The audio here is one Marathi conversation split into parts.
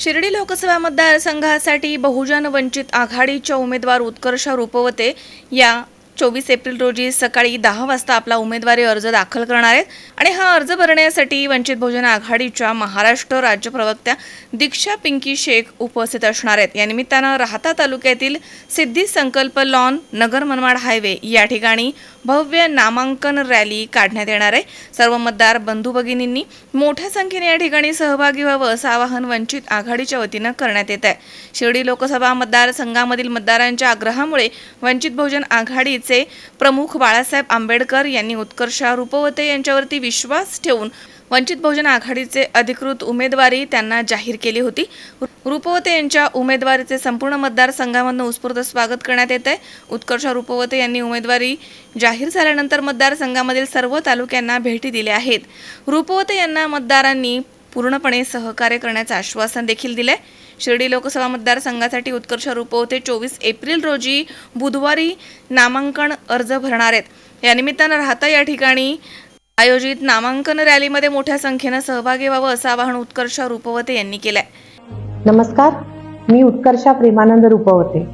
शिर्डी लोकसभा मतदारसंघासाठी बहुजन वंचित आघाडीच्या उमेदवार उत्कर्ष रूपवते या चोवीस एप्रिल रोजी सकाळी दहा वाजता आपला उमेदवारी अर्ज दाखल करणार आहेत. आणि हा अर्ज भरण्यासाठी वंचित बहुजन आघाडीच्या महाराष्ट्र राज्य प्रवक्त्या दीक्षा पिंकी शेख उपस्थित असणार आहेत. या निमित्तानं राहता तालुक्यातील सिद्धी संकल्प लॉन नगर मनमाड हायवे या ठिकाणी भव्य नामांकन रॅली काढण्यात येणार आहे. सर्व मतदार बंधू भगिनींनी मोठ्या संख्येने या ठिकाणी सहभागी व्हावं असं आवाहन वंचित आघाडीच्या वतीनं करण्यात येत आहे. शिर्डी लोकसभा मतदारसंघामधील मतदारांच्या आग्रहामुळे वंचित बहुजन आघाडीचे प्रमुख बाळासाहेब आंबेडकर यांनी उत्कर्ष रूपवते यांच्यावरती विश्वास ठेवून वंचित बहुजन आघाडीचे अधिकृत उमेदवारी त्यांना जाहीर केली होती. रूपवते यांच्या उमेदवारीचे संपूर्ण मतदारसंघामधून उत्स्फूर्त स्वागत करण्यात येत आहे उत्कर्ष रूपवते यांनी उमेदवारी जाहीर झाल्यानंतर मतदारसंघामधील सर्व तालुक्यांना भेटी दिल्या आहेत. रूपवते यांना मतदारांनी पूर्णपणे सहकार्य करण्याचं आश्वासन देखील दिलंय. शिर्डी लोकसभा मतदारसंघासाठी उत्कर्ष रूपवते चोवीस एप्रिल रोजी बुधवारी नामांकन अर्ज भरणार आहेत. या निमित्तानं राहता या ठिकाणी आयोजित नामांकन रॅलीमध्ये मोठ्या संख्येनं सहभागी व्हावं असं आवाहन उत्कर्ष रूपवते यांनी केलंय. नमस्कार मी उत्कर्षा प्रेमानंद रूपवते.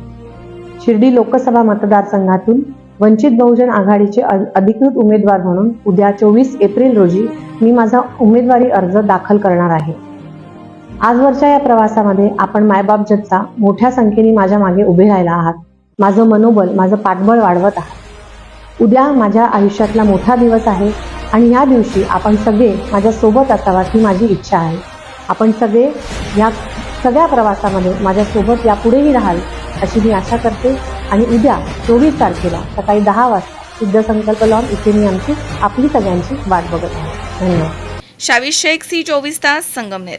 शिर्डी लोकसभा मतदारसंघातून वंचित बहुजन आघाडीचे अ- अधिकृत उमेदवार म्हणून उद्या चोवीस एप्रिल रोजी मी माझा उमेदवारी अर्ज दाखल करणार आहे. आजवरच्या या प्रवासामध्ये आपण मायबाप जत्ता मोठ्या संख्येने माझ्या मागे उभे राहिला आहात. माझं मनोबल माझं पाठबळ वाढवत आहात. उद्या माझ्या आयुष्यातला मोठा दिवस आहे आणि या दिवशी आपण सगळे माझ्या सोबत असावा ही माझी इच्छा आहे. आपण सगळे या सगळ्या प्रवासामध्ये माझ्यासोबत यापुढेही राहाल अशी मी आशा करते आणि उद्या चोवीस तारखेला सकाळी दहा वाजता सिद्ध संकल्प लॉन इथे मी आमची आपली सगळ्यांची वाट बघत आहे. धन्यवाद. शावी शेख सी चोवीस तास Sangamner.